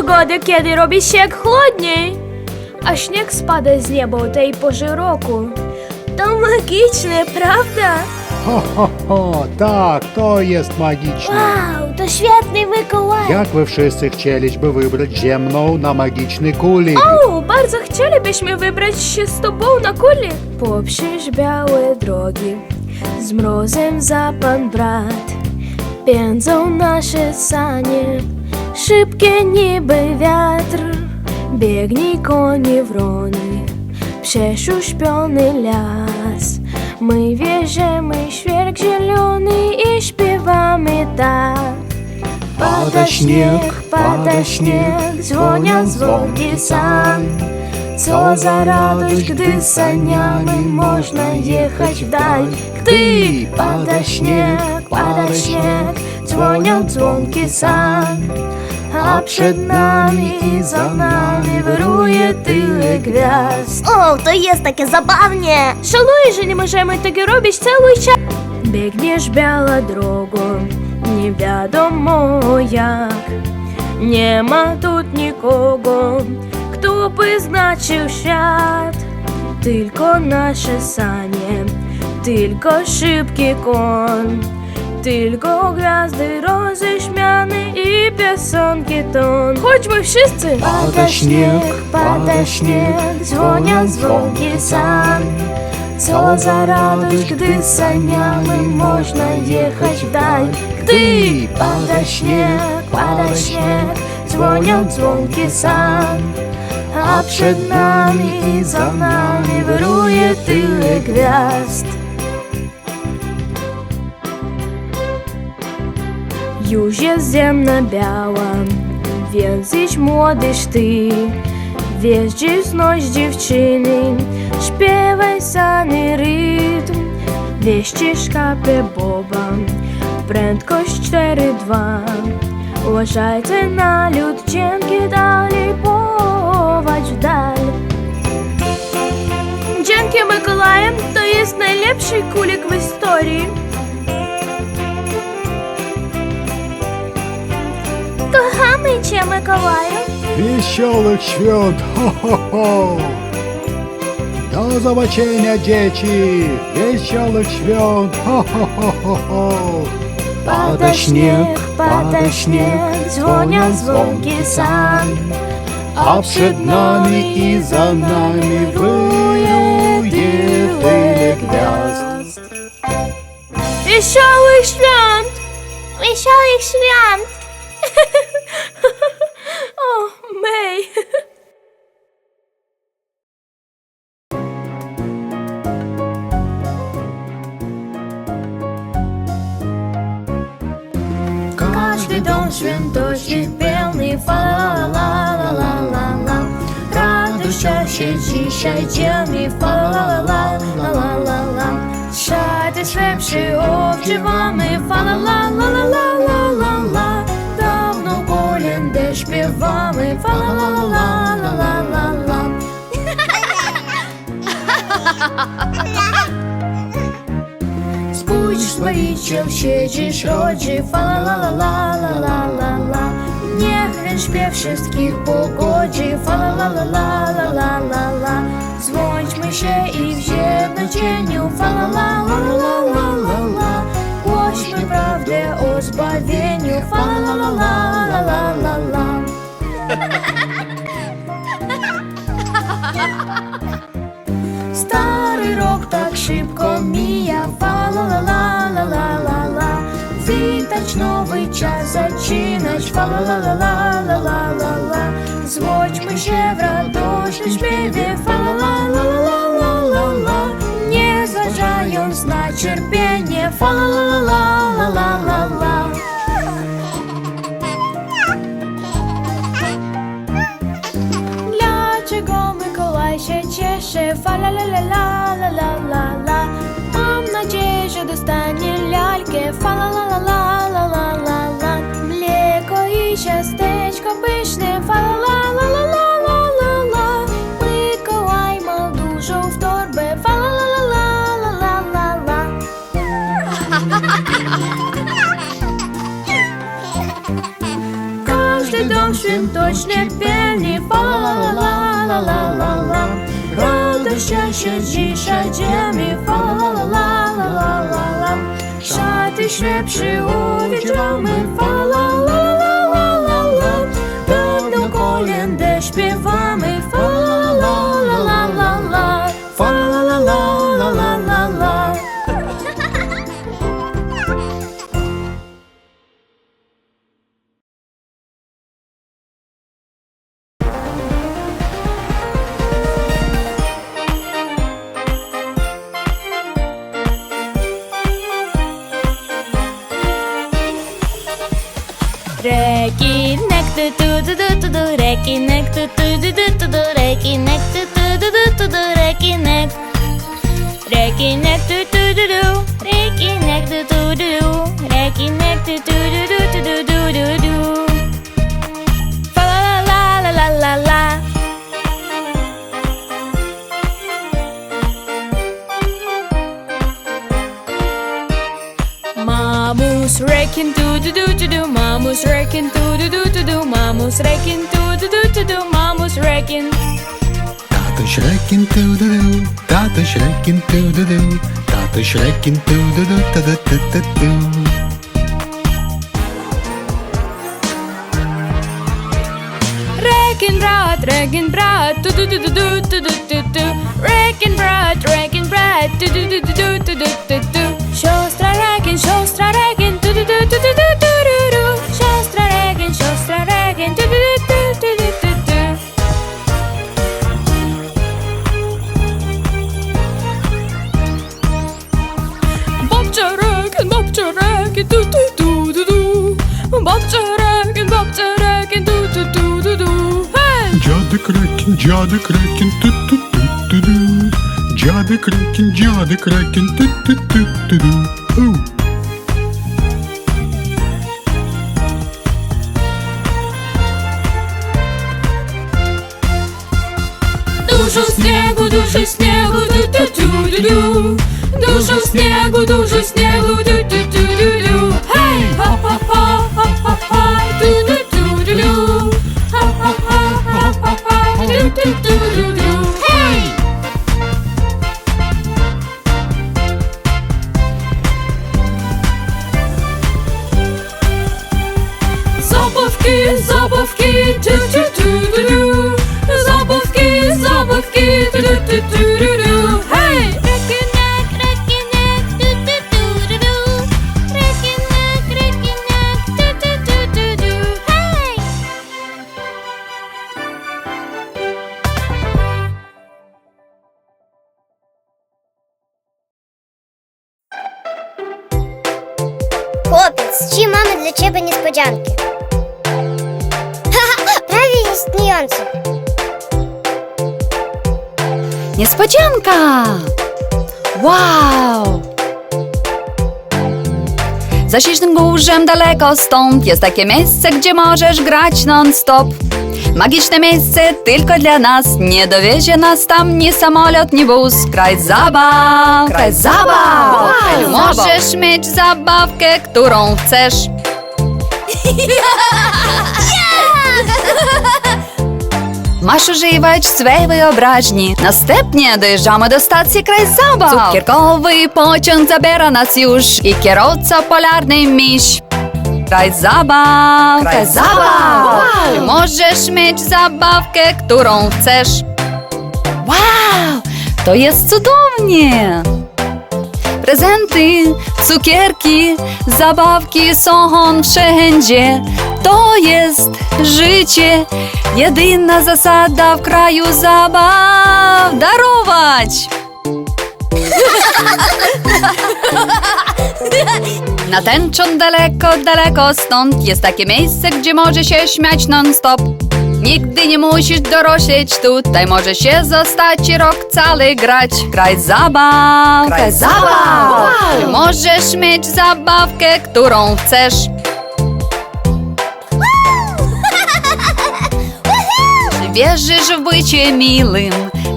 pogody, kiedy robi się chłodniej, a śnieg spada z nieba o tej porze roku. To magiczne, prawda? Ho, ho, ho, tak, to jest magiczne. Wow, to świetny Mikołaj. Jak wy wszyscy chcieliby wybrać się mną na magiczny kulik? O, bardzo chcielibyśmy wybrać się z tobą na kuli. Poprzez białe drogi, z mrozem za pan brat. Pędzą nasze sanie, Pada śnieg, pada śnieg, dzwonią dzwonki sam. Co za radość, gdy saniami można jechać w dal. Gdy pada śnieg, pada śnieg, dzwonią dzwonki sam а przed nami i za nami wiruje tyle gwiazd. О, то є таке забавне. Шалуєш, не можемо таке робиш цілий час. Бігнеш біла дорогу, невідомо як. Нема тут нікого, хто би значив щад. Тільки наше сані, тільки шибкий кон. Tylko gwiazdy roześmiane i piosenki ton. Chodźmy wszyscy! Pada śnieg, pada śnieg, dzwonią dzwonki sam. Co za radość, gdy saniami można jechać w dal. Gdy pada śnieg, pada śnieg, dzwonią dzwonki sam. A przed nami i za nami wyruje tyle gwiazd. Już jest ziemna biała, więc idź młodyż ty. Wjeździsz znoś dziewczyny, śpiewaj sany rytm. Wieścisz kapę boba, prędkość 4-2. Uważajcie na lód cienki, dalej połować w dal. Dzięki Mikołajem to jest najlepszy kulik w historii. Величчя, Миколаю. Веселых свят, хо-хо-хо. До zobaczenia, dzieci. Веселых свят, хо-хо-хо-хо. Пада снег, пада снег, звонят звонки сан. А przed нами и за нами вырует или гвязд. Веселых свят! Веселых свят! Oh, О, Мей. Каждый дом святой и пелный фа-ла-ла-ла-ла-ла-ла Радуйся, счастье, темный фа-ла-ла-ла-ла-ла-ла Шайте шепши, обчивами фа-ла-ла-ла-ла-ла fa la la la la la Spójrz, Zbawiciel siedzisz, rodzi, fa la la la la la la la Niech śpiew wszystkich pogodzi, fa la la la la la la la la Złączmy się i w zjednoczeniu, fa la la la la la la la Głośmy prawdę o zbawieniu, fa la la la la Старий рок так шибко мія, фа-ла-ла-ла-ла-ла-ла-ла. Вітач новий час зачинач, фа-ла-ла-ла-ла-ла-ла-ла-ла. Звучми ще в радошні шпіві, фа-ла-ла-ла-ла-ла-ла-ла. Не зажаєм зна терпіння, фа-ла-ла-ла-ла-ла-ла-ла. дальше, фа ла ла ла ла ла ла ла ла Mam nadzieję, że dostanie lalkę, fa la la la la Radość się dzisiaj dzieje la la la la la Szaty Rekinek tu tu tu tu tu tu Rekinek tu tu tu tu tu tu Rekinek tu tu tu tu tu tu Rekinek Rekinek tu tu tu tu Rekinek tu tu tu Rekinek tu tu tu to do, mammals reckon. To do do to do, mammals reckon. To do do to do, mammals reckon. Тато Шрекін ту-ду-ду, тато Шрекін ту-ду-ду, тато Шрекін ту-ду-ду, та-да-та-та-ту. Reckon brat, reckon brat, tu tu tu tu tu tu tu tu tu. Reckon brat, reckon brat, tu tu tu tu tu tu tu tu tu. Шостра, reckon, шостра, reckon, tu tu tu tu tu tu. Cadı kraken tut tut tut tut Cadı kraken cadı kraken tut tut tut tut Oh. Dużo снегу, dużo снегу, ту-ту-ту-ту-ту. Dużo снегу, dużo снегу, niespodziankę. Haha, prawie istniejący. Niespodzianka! Wow! Za Ślicznym Górzem daleko stąd jest takie miejsce, gdzie możesz grać non-stop. Magiczne miejsce tylko dla nas, nie dowiezie nas tam ni samolot, ni bus. Kraj zabaw, kraj zabaw! Możesz mieć zabawkę, którą chcesz. Маш Уживач, Цвей ображні. Наступні доїжджаємо до стації край забав. Цукерковий почон забира нас юж. І керовця полярний між. Край забав. Край забав. Ти можеш мати забавки, którą chcesz. Вау! To jest cudownie! Prezenty, cukierki, zabawki są wszędzie. To jest życie, jedyna zasada w kraju zabaw. Darować! Na tęczą daleko, daleko stąd jest takie miejsce, gdzie może się śmiać non-stop. Nigdy nie musisz dorośleć tutaj, może się zostać i rok cały grać. Kraj zabaw, kraj zabaw. Możesz mieć zabawkę, którą chcesz. Wierzysz w bycie miłym?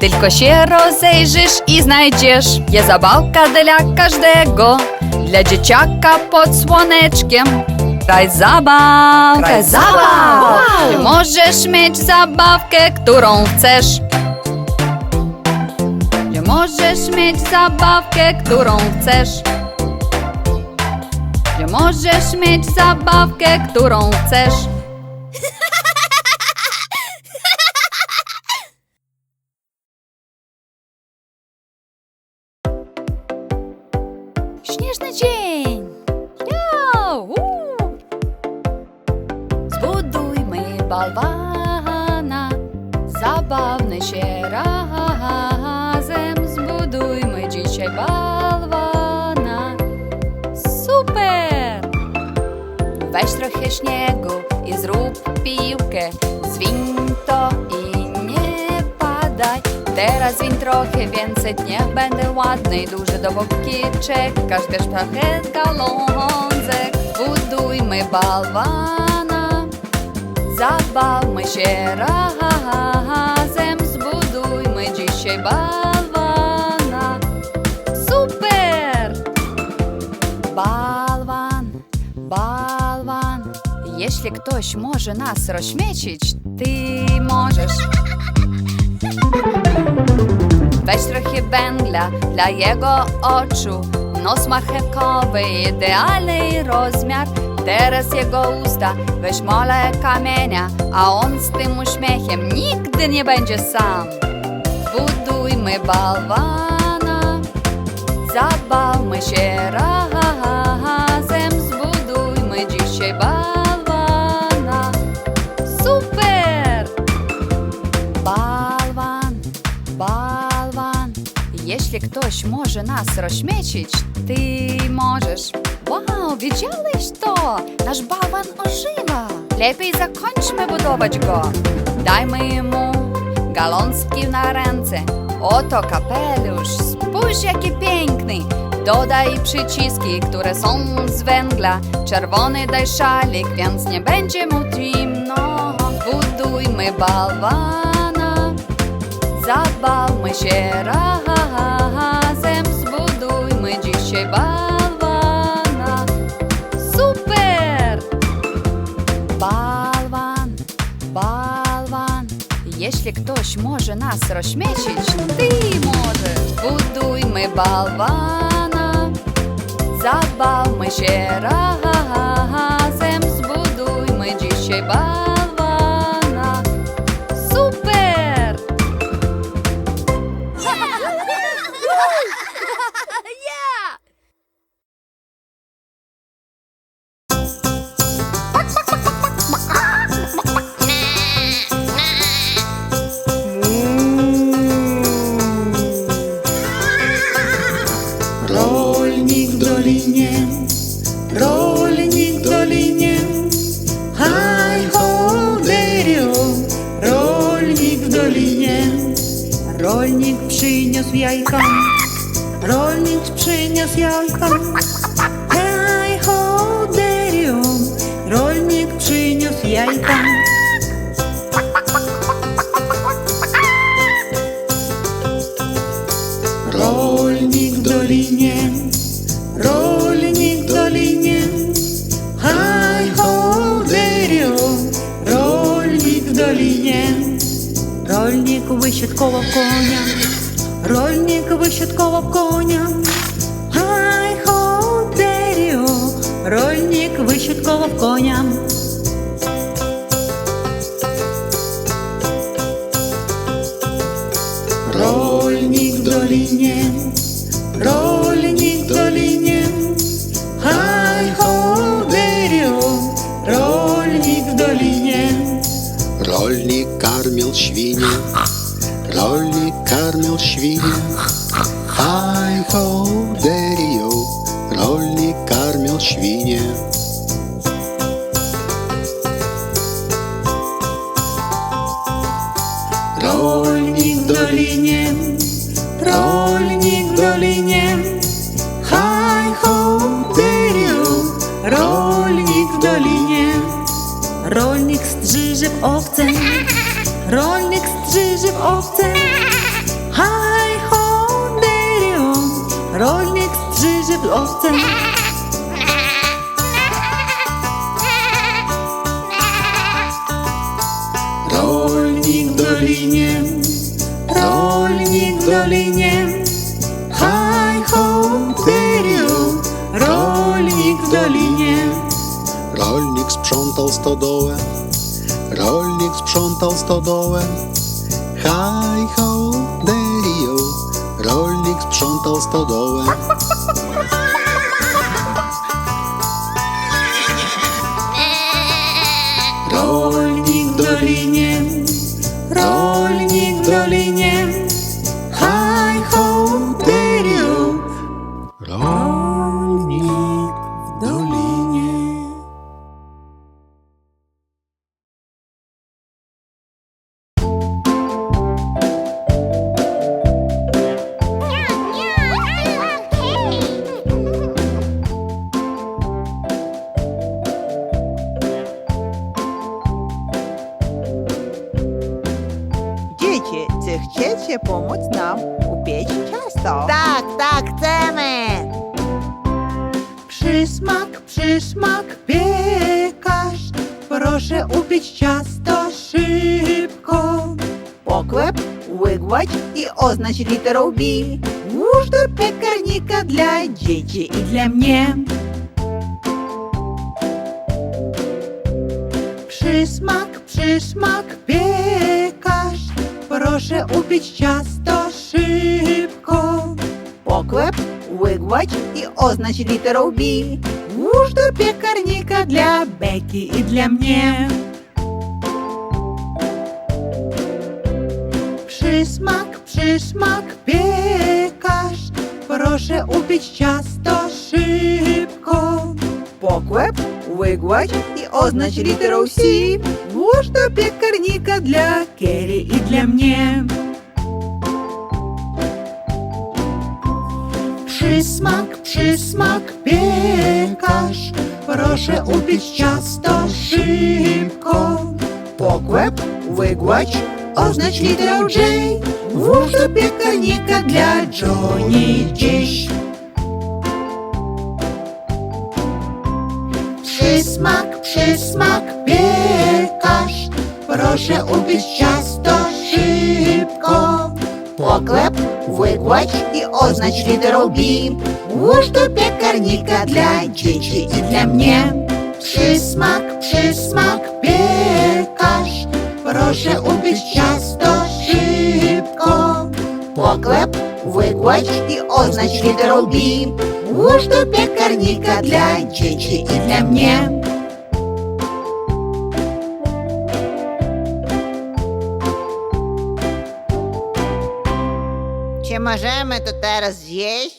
Tylko się rozejrzysz i znajdziesz. Jest zabawka dla każdego, dla dzieciaka pod słoneczkiem. Kraj zabaw, Kraj zabaw. Ty możesz mieć zabawkę, którą chcesz. Możesz mieć zabawkę, którą chcesz. Możesz mieć zabawkę, którą chcesz. кавана, забавне ще разем збудуємо дічай балвана. Супер! Weź trochę śniegu i zrób piłkę, zwiń to i nie padaj. Teraz zwiń trochę więcej, niech będę ładny i duży do bokiczek. Każdy szpachet galądzek, budujmy balwan забав ми ще разем збудуй ми діще балвана. Супер! Балван, балван, Если хтось може нас розшмечить, ти можеш. Weź trochę węgla dla jego oczu Nos marchewkowy, idealny rozmiar Teraz jego usta, weź mole kamienia, a on z tym uśmiechem nigdy nie będzie sam. Budujmy balwana, zabawmy się razem, zbudujmy dzisiaj balwana. Super! Balwan, balwan. Jeśli ktoś może nas rozśmiecić, ty możesz. Widziałeś to? Nasz bałwan ożywa. Lepiej zakończmy budować go. Dajmy mu galązki na ręce. Oto kapelusz, spójrz jaki piękny. Dodaj przyciski, które są z węgla. Czerwony daj szalik, więc nie będzie mu zimno. Budujmy bałwana. Zabawmy się razem, zbudujmy dzisiaj balwana. Jeśli ktoś może nas rozśmiecić, ty możesz. Budujmy balwana. Zabawmy się razem, zbudujmy dzisiaj balwana. коло коня, рольник вищить коло коня, хай дерево. рольник вищить коло коня. Рольник в долине, рольник в долине, хай дерево. рольник в долине. Рольник кормил свинья. Rolnik karmił świnie. Haj ho, derio, rolnik karmił świnie. rolnych strzyży w owce. Haj, ho, derio, rolnych strzyży w owce. Rolnik w dolinie, rolnik w dolinie. Haj, ho, derio, rolnik w dolinie. Rolnik sprzątał stodołę sprzątał stodołę. Haj ho, derio, rolnik sprzątał stodołę. Rolnik w dolinie, pomóc nam upiec ciasto? Tak, tak, chcemy! Przysmak, przysmak, piekarz, proszę upiec ciasto szybko. Poklep, wygładź i oznacz literą B. Włóż do piekarnika dla dzieci i dla mnie. Przysmak, przysmak, piekarz, proszę upiec ciasto szybko. Poklep, wygładź i oznacz literą B. Włóż do piekarnika dla Beki i dla mnie. Przysmak, przysmak, piekarz, proszę upiec ciasto szybko. Poklep, wygładź i oznacz literą C. нужно пекарника для Керри и для мне. Пшисмак, пшисмак, пекаш, проше упіч часто шибко. Поквеп, вигвач, означ літеру Джей, вужда пекарника для Джоні Джиш. Pszysmak, przysmak, piek Хороше убіч часто шибко. Поклеп, виклач і означ літеру Бі. Уж до пекарника для дичі і для мне. Пшисмак, пшисмак, пекаш. Проше убіч часто шибко. Поклеп, виклач і означ літеру Бі. Уж до пекарника для дичі і для мне. Możemy to teraz zjeść?